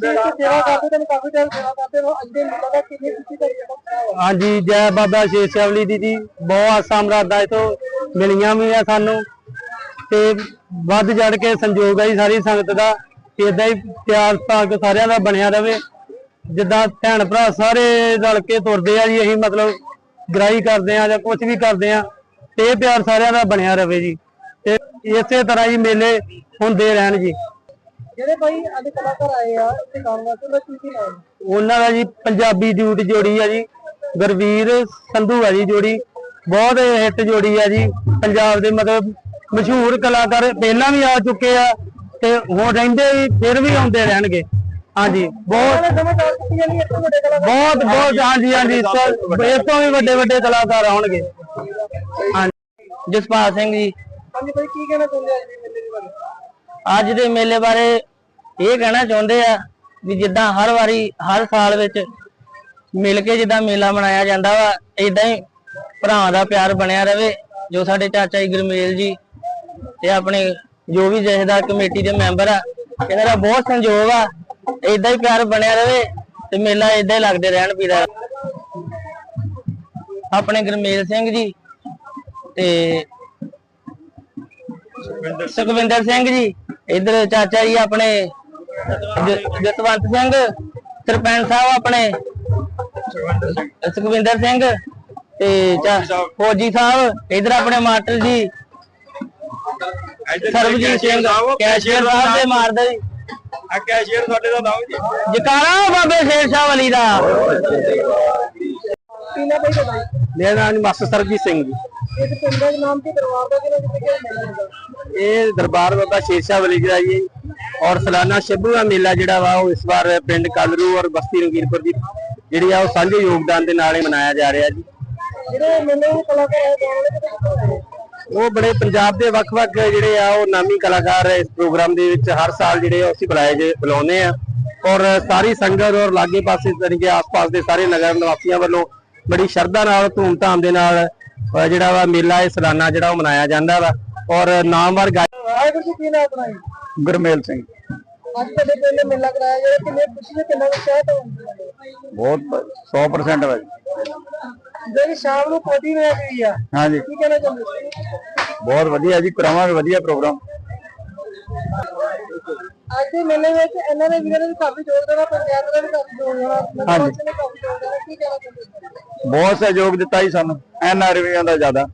ਤੁਸੀਂ ਇੱਥੇ ਸੇਵਾ ਕਰਦੇ ਤੁਹਾਨੂੰ ਕਾਫੀ ਟਾਈਮ ਸੇਵਾ ਕਰਦੇ ਹੋ ਅੱਗੇ ਮੇਲਾ ਦਾ ਕਿੰਨੀ ਖੁਸ਼ੀ ਦਾ ਰਿਹਾ ਹਾਂਜੀ ਜੈ ਬਾਬਾ ਸ਼ੇਰ ਸ਼ਵਲੀ ਦੀ ਜੀ ਬਹੁਤ ਆਸਾਂ ਮਰਾਦਾ ਇਥੋਂ ਮਿਲੀਆਂ ਵੀ ਆ ਸਾਨੂੰ। ਤੇ ਵੱਧ ਚੜ ਕੇ ਸੰਯੋਗ ਹੈ ਜੀ ਸਾਰੀ ਸੰਗਤ ਦਾ ਇਦਾਂ ਹੀ ਪਿਆਰ ਭਾਗ ਸਾਰਿਆਂ ਦਾ ਬਣਿਆ ਰਵੇ। ਜਿੱਦਾਂ ਭੈਣ ਭਰਾ ਸਾਰੇ ਰਲ ਕੇ ਤੁਰਦੇ ਆ ਜੀ ਅਸੀਂ ਮਤਲਬ ਗ੍ਰਾਈ ਕਰਦੇ ਆ ਜਾਂ ਕੁਝ ਵੀ ਕਰਦੇ ਆ ਤੇ ਇਹ ਪਿਆਰ ਸਾਰਿਆਂ ਦਾ ਬਣਿਆ ਰਵੇ ਜੀ। ਤੇ ਇਸੇ ਤਰ੍ਹਾਂ ਹੀ ਮੇਲੇ ਹੁੰਦੇ ਰਹਿਣ ਜੀ। ਜਿਹੜੇ ਭਾਈ ਅੱਜ ਕਲਾਕਾਰ ਆਏ ਆ ਇੱਥੇ ਗਾਉਣ ਵਾਸਤੇ ਉਹਦਾ ਕੀ ਕੀ ਨਾਮ? ਹੈ? ਉਹਨਾਂ ਦਾ ਜੀ ਪੰਜਾਬੀ ਡਿਊਟ ਜੋੜੀ ਆ ਜੀ ਗੁਰਵੀਰ ਸੰਧੂ ਆ ਜੀ ਜੋੜੀ ਬਹੁਤ ਹਿੱਟ ਜੋੜੀ ਆ ਜੀ ਪੰਜਾਬ ਦੇ ਮਤਲਬ ਮਸ਼ਹੂਰ ਕਲਾਕਾਰ ਪਹਿਲਾਂ ਵੀ ਆ ਚੁੱਕੇ ਆ ਤੇ ਹੁਣ ਰਹਿੰਦੇ ਵੀ ਫਿਰ ਵੀ ਆਉਂਦੇ ਰਹਿਣਗੇ। ਹਾਂਜੀ ਬਹੁਤ ਬਹੁਤ ਬਹੁਤ ਹਾਂਜੀ ਹਾਂਜੀ ਇਸ ਤੋਂ ਵੀ ਵੱਡੇ ਵੱਡੇ ਕਲਾਕਾਰ ਆਉਣਗੇ। ਹਾਂਜੀ ਜਸਪਾਲ ਸਿੰਘ ਜੀ। ਹਾਂਜੀ ਭਾਈ ਕੀ ਕਹਿਣਾ ਚਾਹੁੰਦੇ ਆ ਜੀ ਮੇਲੇ ਦੇ ਬਾਰੇ? ਅੱਜ ਦੇ ਮੇਲੇ ਬਾਰੇ ਇਹ ਕਹਿਣਾ ਚਾਹੁੰਦੇ ਆ ਵੀ ਜਿੱਦਾਂ ਹਰ ਵਾਰੀ, ਹਰ ਸਾਲ ਵਿੱਚ ਮਿਲ ਕੇ ਜਿੱਦਾਂ ਮੇਲਾ ਮਨਾਇਆ ਜਾਂਦਾ ਵਾ ਇਦਾਂ ਹੀ ਭਰਾਵਾਂ ਦਾ ਪਿਆਰ ਬਣਿਆ ਰਵੇ, ਜੋ ਸਾਡੇ ਚਾਚਾ ਜੀ ਗੁਰਮੇਲ ਜੀ ਤੇ ਆਪਣੇ ਜੋ ਵੀ ਜਥੇਦਾਰ ਕਮੇਟੀ ਦੇ ਮੈਂਬਰ ਆ, ਇਹਨਾਂ ਦਾ ਬਹੁਤ ਸੰਯੋਗ ਆ ਇਦਾਂ ਹੀ ਪਿਆਰ ਬਣਿਆ ਰਵੇ ਤੇ ਮੇਲਾ ਇਦਾਂ ਹੀ ਲੱਗਦੇ ਰਹਿਣ ਪੀਦਾ ਆਪਣੇ ਗੁਰਮੇਲ ਸਿੰਘ ਜੀ ਤੇ ਸੁਖਵਿੰਦਰ ਸਿੰਘ ਜੀ, ਇਧਰ ਚਾਚਾ ਜੀ ਆਪਣੇ ਜ- ਜਸਵੰਤ ਸਿੰਘ ਸਰਪੰਚ ਸਾਹਿਬ ਆਪਣੇ। ਸੁਖਵਿੰਦਰ ਸਿੰਘ ਤੇ ਫੌਜੀ ਸਾਹਿਬ ਇਧਰ ਆਪਣੇ ਮਾਸਟਰ ਜੀ। ਸਰਬਜੀਤ ਸਿੰਘ ਕੈਸ਼ੀਅਰ ਸਾਹਿਬ ਦੇ ਮਾਰਦੇ ਜੀ। ਆ ਕੈਸ਼ੀਅਰ ਤੁਹਾਡੇ ਦਾ ਨਾਮ ਜੀ। ਜਕਾਰਾ ਬਾਬੇ ਸ਼ੇਰ ਸ਼ਾਹ ਵਾਲੀ ਦਾ। ਭਾਈ ਮੇਰਾ ਨਾਮ ਮਾਸਟਰ ਸਰਬਜੀਤ ਸਿੰਘ ਜੀ। ਇਸ ਪਿੰਡ ਦੇ ਨਾਮ ਤੇ ਦਰਬਾਰ ਦਾ ਜਿਹੜਾ ਜਿੱਥੇ ਕਿ ਮੇਲਾ ਹੁੰਦਾ ਇਹ ਦਰਬਾਰ ਬਾਬਾ ਸ਼ੇਰ ਸ਼ਾਹ ਵਲੀ ਦਾ ਜੀ। ਔਰ ਸਾਲਾਨਾ ਸ਼ਿਬੂ ਦਾ ਮੇਲਾ ਜਿਹੜਾ ਵਾ ਉਹ ਇਸ ਵਾਰ ਪਿੰਡ ਕਲਰੂ ਔਰ ਬਸਤੀ ਰੰਗੀਰਪੁਰ ਦੀ ਜਿਹੜੀ ਆ ਉਹ ਸਾਂਝੇ ਯੋਗਦਾਨ ਦੇ ਨਾਲ ਹੀ ਮਨਾਇਆ ਜਾ ਰਿਹਾ ਜੀ। ਜਿਹੜੇ ਮੇਲੇ ਦੇ ਕਲਾਕਾਰ ਉਹ ਬੜੇ ਪੰਜਾਬ ਦੇ ਵੱਖ-ਵੱਖ ਜਿਹੜੇ ਆ ਉਹ ਨਾਮੀ ਕਲਾਕਾਰ ਇਸ ਪ੍ਰੋਗਰਾਮ ਦੇ ਵਿੱਚ ਹਰ ਸਾਲ ਜਿਹੜੇ ਆ ਅਸੀਂ ਬੁਲਾਏ ਜੇ ਬੁਲਾਉਂਦੇ ਆ। ਔਰ ਸਾਰੀ ਸੰਗਤ ਔਰ ਲਾਗੇ ਪਾਸੇ ਤਰੀਕੇ ਆਸ-ਪਾਸ ਦੇ ਸਾਰੇ ਨਗਰ ਨਿਵਾਸੀਆਂ ਵੱਲੋਂ ਬੜੀ ਸ਼ਰਧਾ ਨਾਲ ਧੂਮਧਾਮ ਦੇ ਨਾਲ ਜਿਹੜਾ ਵਾ ਮੇਲਾ ਇਹ ਸਾਲਾਨਾ ਜਿਹੜਾ ਉਹ ਮਨਾਇਆ ਜਾਂਦਾ ਵਾ। ਔਰ ਨਾਮਵਰ ਗਾ ਵਾਹਿਗੁਰੂ ਜੀ ਕੀ ਨਾਮ ਬਣਾਈ ਗੁਰਮੇਲ ਸਿੰਘ। ਅੱਜ ਤੁਹਾਡੇ ਪਿੰਡ ਮੇਲਾ ਕਰਾਇਆ ਗਿਆ ਕਿੰਨੇ ਖੁਸ਼ੀ ਤੇ ਕਿੰਨਾ ਉਤਸ਼ਾਹ ਹੈ। ਬਹੁਤ 100% ਵਾ ਜਿਹੜੀ ਸ਼ਾਮ ਨੂੰ ਪੋਟੀ ਹੋਇਆ ਗਈ ਆ ਹਾਂਜੀ। ਕੀ ਕਹਿਣਾ ਚਾਹੁੰਦੇ ਹੋ? ਬਹੁਤ ਵਧੀਆ ਜੀ ਕਰਾਵਾਂਗੇ ਵਧੀਆ ਪ੍ਰੋਗਰਾਮ। ਅੱਜ ਦੇ ਮੇਲੇ ਵਿੱਚ ਇਹਨਾਂ ਦੇ ਵੀਰਾਂ ਨੇ ਕਾਫੀ ਯੋਗਦਾਨ ਆ ਪੰਚਾਇਤ ਦਾ ਵੀ ਕਾਫੀ ਯੋਗਦਾਨ ਆ ਹਾਂਜੀ। ਕੀ ਕਹਿਣਾ ਚਾਹੁੰਦੇ ਹੋ? ਬਹੁਤ ਸਹਿਯੋਗ ਦਿੱਤਾ ਜੀ ਸਾਨੂੰ ਐਨ ਆਰਵੀਆਂ ਦਾ ਜ਼ਿਆਦਾ।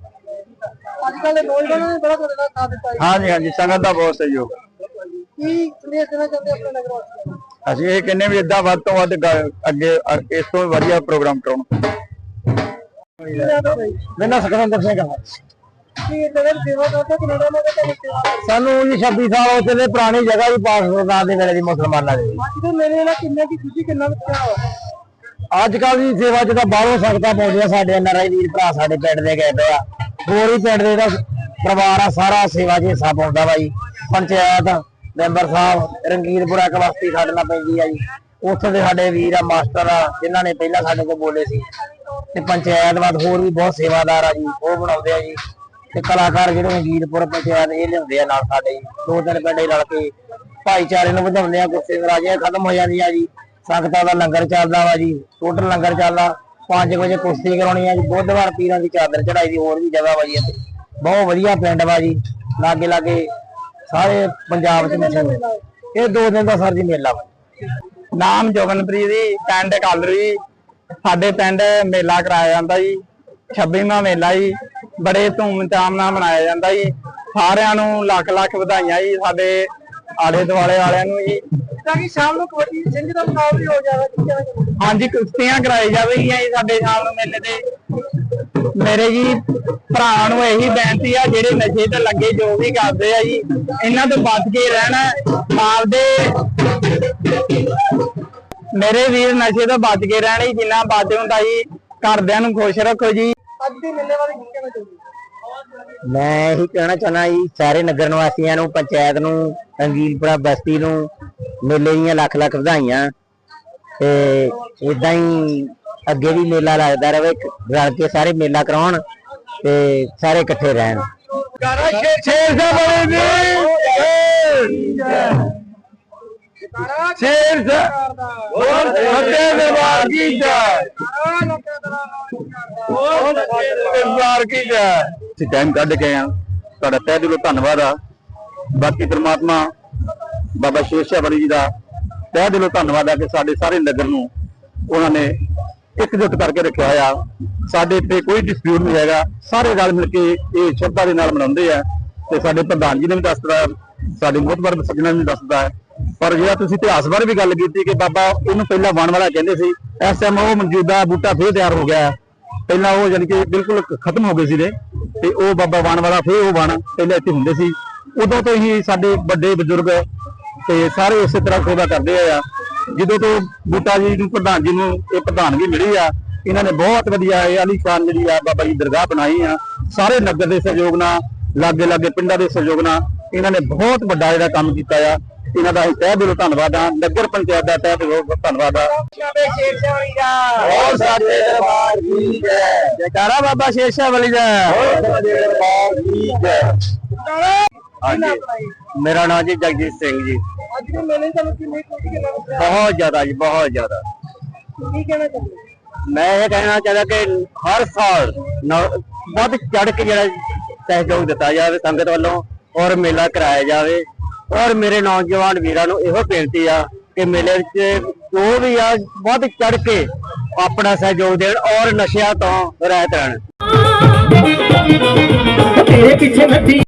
ਅੱਜ ਕੱਲ੍ਹ ਦੇ ਨੌਜਵਾਨਾਂ ਨੇ ਬੜਾ ਤੁਹਾਡੇ ਨਾਲ ਸਾਥ ਦਿੱਤਾ ਹੈ ਹਾਂਜੀ ਹਾਂਜੀ ਸੰਗਤ ਦਾ ਬਹੁਤ ਸਹਿਯੋਗ। ਕੀ ਸੰਦੇਸ਼ ਦੇਣਾ ਚਾਹੁੰਦੇ ਹੋ ਆਪਣੇ ਨਗਰ ਵਾਸੀਆਂ ਨੂੰ? ਅਸੀਂ ਇਹ ਕਹਿੰਨੇ ਵੀ ਇਦਾਂ ਵੱਧ ਤੋਂ ਵੱਧ ਗ- ਅੱਗੇ ਅ- ਇਸ ਤੋਂ ਵੀ ਵਧੀਆ ਪ੍ਰੋਗਰਾਮ ਕਰਾਉਣ। ਕੀ ਨਾਮ ਸੁਖਵਿੰਦਰ ਸਿੰਘ ਆ। ਕੀ ਨਗਰ ਸੇਵਾ ਕਰਦੇ ਕਿ ਨਗਰ ਮੋਦੇ ਤੁਹਾਨੂੰ ਸੇਵਾ ਕਰਦੇ? ਸਾਨੂੰ ਜੀ 26 ਸਾਲ ਹੋ ਚੱਲੇ ਪੁਰਾਣੀ ਜਗ੍ਹਾ ਵੀ ਪਾਸ ਸਰਦਾਰ ਦੇ ਵੇਲੇ ਦੀ ਮੁਸਲਮਾਨਾਂ ਦੀ ਅੱਜ ਦੇ ਮੇਲੇ ਨਾਲ ਕਿੰਨਾ ਕੀ ਖੁਸ਼ੀ ਕਿੰਨਾ ਉਤਸ਼ਾਹ ਆ ਅੱਜ ਕੱਲ ਦੀ ਸੇਵਾ ਚ ਤਾਂ ਬਾਹਰੋਂ ਸੰਗਤਾਂ ਪਹੁੰਚੀਆਂ ਸਾਡੇ ਐਨਆਰਆਈ ਵੀਰ ਭਰਾ ਸਾਡੇ ਪਿੰਡ ਦੇ ਗਏ ਪਏ ਆ ਹੋਰ ਹੀ ਪਿੰਡ ਦੇ ਦਾ ਪਰਿਵਾਰ ਆ ਸਾਰਾ ਸੇਵਾ 'ਚ ਹਿੱਸਾ ਪਾਉਂਦਾ ਜੀ ਪੰਚਾਇਤ ਮੈਂਬਰ ਸਾਹਿਬ ਰੰਗੀਰਪੁਰਾ ਕਬਸਤੀ ਸਾਡੇ ਨਾਲ ਪੈਂਦੀ ਆ ਜੀ। ਉੱਥੇ ਦੇ ਸਾਡੇ ਵੀਰ ਆ, ਮਾਸਟਰ ਆ, ਜਿਨ੍ਹਾਂ ਨੇ ਪਹਿਲਾਂ ਸਾਡੇ ਕੋਲ ਬੋਲੇ ਸੀ। ਤੇ ਪੰਚਾਇਤ ਬਾਦ ਹੋਰ ਵੀ ਬਹੁਤ ਸੇਵਾਦਾਰ ਆ ਜੀ, ਉਹ ਬਣਾਉਂਦੇ ਆ ਜੀ। ਤੇ ਕਲਾਕਾਰ ਜਿਹੜੇ ਰੰਗੀਰਪੁਰ ਪੰਚਾਇਤ, ਇਹ ਲਿਆਉਂਦੇ ਆ ਨਾਲ ਸਾਡੇ। ਜੀ ਦੋ ਤਿੰਨ ਪਿੰਡ ਹੀ ਰਲ ਕੇ ਭਾਈਚਾਰੇ ਨੂੰ ਵਧਾਉਂਦੇ ਆ ਗੁੱਸੇ ਨਾਰਾਜ਼ੀਆਂ ਖਤਮ ਹੋ ਜਾਂਦੀਆਂ ਜੀ। ਸੰਗਤਾਂ ਦਾ ਲੰਗਰ ਚੱਲਦਾ ਵਾ ਜੀ ਟੋਟਲ ਲੰਗਰ ਚੱਲਦਾ। 5 ਵਜੇ ਕੁਸ਼ਤੀ ਕਰਾਉਣੀ ਆ ਜੀ, ਬੁੱਧਵਾਰ ਪੀਰਾਂ ਦੀ ਚਾਦਰ ਚੜਾਈ ਦੀ ਹੋਰ ਵੀ ਜਗ੍ਹਾ ਵਾ ਜੀ ਇੱਥੇ। ਬਹੁਤ ਵਧੀਆ ਪਿੰਡ ਵਾ ਜੀ। ਲਾਗੇ ਲਾਗੇ ਸਾਰੇ ਪੰਜਾਬ ਚ ਮਸ਼ਹੂਰ ਇਹ ਦੋ ਦਿਨ ਦਾ ਸਰ ਜੀ ਮੇਲਾ ਵਾ। ਨਾਮ ਜੋਗਨਪ੍ਰੀਤ ਜੀ ਪਿੰਡ ਕਲਰੀ ਸਾਡੇ ਪਿੰਡ ਮੇਲਾ ਕਰਾਇਆ ਜਾਂਦਾ ਜੀ। 26ਵਾਂ ਮੇਲਾ ਜੀ। ਬੜੇ ਧੂਮਧਾਮ ਨਾਲ ਮਨਾਇਆ ਜਾਂਦਾ ਜੀ। ਸਾਰਿਆਂ ਨੂੰ ਲੱਖ ਲੱਖ ਵਧਾਈਆਂ ਜੀ ਸਾਡੇ ਆਲੇ ਦੁਆਲੇ ਵਾਲਿਆਂ ਨੂੰ ਜੀ। ਤਾਂ ਕਿ ਸ਼ਾਮ ਨੂੰ ਕਬੱਡੀ ਸਿੰਘ ਦਾ ਮੁਕਾਬਲਾ ਹੋ ਜਾਵੇ? ਹਾਂਜੀ ਕੁਸ਼ਤੀਆਂ ਕਰਾਈ ਜਾਵੇਗੀਆਂ ਜੀ ਸਾਡੇ ਸ਼ਾਮ ਨੂੰ ਮੇਲੇ ਤੇ। ਮੇਰੇ ਜੀ ਭਰਾ ਨੂੰ ਇਹੀ ਬੇਨਤੀ ਆ, ਜਿਹੜੇ ਨਸ਼ੇ ਤੇ ਲੱਗੇ, ਜੋ ਵੀ ਕਰਦੇ ਆ ਜੀ, ਇਹਨਾਂ ਤੋਂ ਬਚ ਕੇ ਰਹਿਣਾ, ਆਪਦੇ ਮੇਰੇ ਵੀਰ ਨਸ਼ੇ ਤੋਂ ਬਚ ਕੇ ਰਹਿਣਾ ਜਿੰਨਾ ਬਚ ਹੁੰਦਾ ਜੀ, ਘਰਦਿਆਂ ਨੂੰ ਖੁਸ਼ ਰੱਖੋ ਜੀ। ਅੱਜ ਦੇ ਮੇਲੇ ਬਾਰੇ ਕੀ ਕਹਿਣਾ ਚਾਹੁੰਦੇ ਮੈਂ ਇਹੀ ਕਹਿਣਾ ਚਾਹੁੰਦਾ ਜੀ, ਸਾਰੇ ਨਗਰ ਨਿਵਾਸੀਆਂ ਨੂੰ, ਪੰਚਾਇਤ ਨੂੰ ਰੰਗੀਲਪੁਰਾ ਬਸਤੀ ਨੂੰ, ਮੇਲੇ ਦੀਆਂ ਲੱਖ ਲੱਖ ਵਧਾਈਆਂ। ਤੇ ਇਦਾਂ ਹੀ ਅੱਗੇ ਵੀ ਮੇਲਾ ਲੱਗਦਾ ਰਹੇ ਰਲ ਕੇ ਸਾਰੇ ਮੇਲਾ ਕਰਾਉਣ ਤੇ ਸਾਰੇ ਇਕੱਠੇ ਰਹਿਣ। ਸ਼ੇਰ ਸਾਹਿਬ ਵਾਲੇ ਦੀ। ਸ਼ੇਰ ਹੋਰ ਸੱਚੇ ਦਰਬਾਰ ਕੀ ਜੈ? ਹੋਰ ਸੱਚੇ ਦਰਬਾਰ ਕੀ ਜੈ? ਅਸੀਂ ਟਾਈਮ ਕੱਢ ਕੇ ਹਾਂ। ਤੁਹਾਡਾ ਤਹਿ ਦਿਲੋਂ ਧੰਨਵਾਦ ਆ। ਬਾਕੀ ਪ੍ਰਮਾਤਮਾ ਬਾਬਾ ਸ਼ੇਰ ਸ਼ਾਹ ਜੀ ਦਾ ਤਹਿ ਦਿਲੋਂ ਧੰਨਵਾਦ ਆ ਕਿ ਸਾਡੇ ਸਾਰੇ ਨਗਰ ਨੂੰ ਉਹਨਾਂ ਨੇ ਇਕਜੁੱਟ ਕਰਕੇ ਰੱਖਿਆ ਹੋਇਆ। ਸਾਡੇ ਇੱਥੇ ਕੋਈ ਡਿਸਪਿਊਟ ਨਹੀਂ ਹੈਗਾ। ਸਾਰੇ ਰਲ ਮਿਲ ਕੇ ਇਹ ਸ਼ਰਧਾ ਦੇ ਨਾਲ ਮਨਾਉਂਦੇ ਆ। ਤੇ ਸਾਡੇ ਪ੍ਰਧਾਨ ਜੀ ਨੇ ਵੀ ਦੱਸਦਾ ਸਾਡੇ ਮੁਖਬਰ ਸੱਜਣਾ ਨੇ ਵੀ ਦੱਸਦਾ ਹੈ ਪਰ ਜਿਹੜਾ ਤੁਸੀਂ ਇਤਿਹਾਸ ਬਾਰੇ ਵੀ ਗੱਲ ਕੀਤੀ ਕਿ ਬਾਬਾ ਇਹਨੂੰ ਪਹਿਲਾਂ ਵਣ ਵਾਲਾ ਕਹਿੰਦੇ ਸੀ, ਇਸ ਟਾਈਮ ਉਹ ਮੌਜੂਦਾ ਬੂਟਾ ਫੇਰ ਤਿਆਰ ਹੋ ਗਿਆ। ਪਹਿਲਾਂ ਉਹ ਯਾਨੀ ਕਿ ਬਿਲਕੁਲ ਖਤਮ ਹੋ ਗਏ ਸੀ ਨੇ ਤੇ ਉਹ ਬਾਬਾ ਵਣ ਵਾਲਾ ਫੇਰ ਉਹ ਵਣ ਪਹਿਲਾਂ ਇੱਥੇ ਹੁੰਦੇ ਸੀ। ਉਦੋਂ ਤੋਂ ਹੀ ਸਾਡੇ ਵੱਡੇ ਬਜ਼ੁਰਗ ਤੇ ਸਾਰੇ ਇਸੇ ਤਰ੍ਹਾਂ ਸੇਵਾ ਕਰਦੇ ਆ। ਜਦੋਂ ਤੋਂ ਬੂਟਾ ਜੀ ਨੂੰ ਪ੍ਰਧਾਨ ਜੀ ਨੂੰ ਇਹ ਪ੍ਰਧਾਨਗੀ ਮਿਲੀ ਆ ਇਹਨਾਂ ਨੇ ਬਹੁਤ ਵਧੀਆ ਇਹ ਆਲੀਸ਼ਾਨ ਜਿਹੜੀ ਆ ਬਾਬਾ ਜੀ ਦਰਗਾਹ ਬਣਾਈ ਆ। ਸਾਰੇ ਨਗਰ ਦੇ ਸਹਿਯੋਗ ਨਾਲ ਲਾਗੇ ਲਾਗੇ ਪਿੰਡਾਂ ਦੇ ਸਹਿਯੋਗ ਨਾਲ ਇਹਨਾਂ ਨੇ ਬਹੁਤ ਵੱਡਾ ਜਿਹੜਾ ਕੰਮ ਕੀਤਾ ਆ। ਇਹਨਾਂ ਦਾ ਅਸੀਂ ਤਹਿ ਦਿਲੋਂ ਧੰਨਵਾਦ ਆ ਨਗਰ ਪੰਚਾਇਤ ਦਾ ਤਹਿ ਦਿਲੋਂ ਧੰਨਵਾਦ ਆ। ਹੋਰ ਸਾਡੇ ਦਰਬਾਰ ਜੈ ਜੈਕਾਰਾ ਬਾਬਾ ਸ਼ੇਰ ਸ਼ਾਹ ਬਲੀ ਦਾ। ਹੋਰ ਸਾਡੇ ਦਰਬਾਰ ਕੀ ਜੈ ਹਾਂਜੀ। ਮੇਰਾ ਨਾਮ ਜੀ ਜਗਜੀਤ ਸਿੰਘ ਜੀ। ਦੇ ਮੇਲੇ ਤੁਹਾਨੂੰ? ਕਿੰਨੀ ਖੁਸ਼ੀ ਕਿੰਨਾ ਕੁ ਬਹੁਤ ਜ਼ਿਆਦਾ ਜੀ ਬਹੁਤ ਜ਼ਿਆਦਾ। ਕੀ ਕਹਿਣਾ ਚਾਹੁੰਦੇ ਮੈਂ ਇਹ ਕਹਿਣਾ ਚਾਹੁੰਦਾ ਕਿ ਹਰ ਸਾਲ ਵੱਧ ਚੜ ਕੇ ਜਿਹੜਾ ਸਹਿਯੋਗ ਦਿੱਤਾ ਜਾਵੇ ਸੰਗਤ ਵੱਲੋਂ ਔਰ ਮੇਲਾ ਕਰਾਇਆ ਜਾਵੇ। ਔਰ ਮੇਰੇ ਨੌਜਵਾਨ ਵੀਰਾਂ ਨੂੰ ਇਹੋ ਬੇਨਤੀ ਆ ਕਿ ਮੇਲੇ ਵਿੱਚ ਜੋ ਵੀ ਆ ਵੱਧ ਚੜ ਕੇ ਆਪਣਾ ਸਹਿਯੋਗ ਦੇਣ ਔਰ ਨਸ਼ਿਆਂ ਤੋਂ ਰਹਿਤ ਰਹਿਣ। ਤੇਰੇ ਪਿੱਛੇ ਨੱਠੀ